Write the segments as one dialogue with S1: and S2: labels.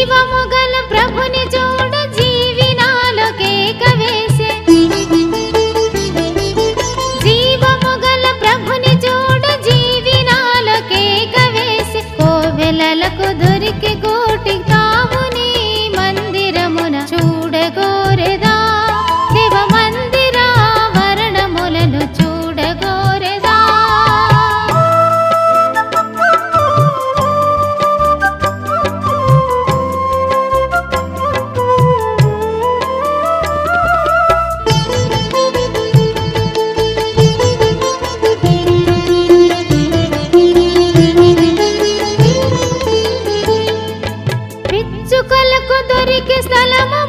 S1: జీవముగల ప్రభుని దొరికి స్థలము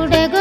S1: ചൂടക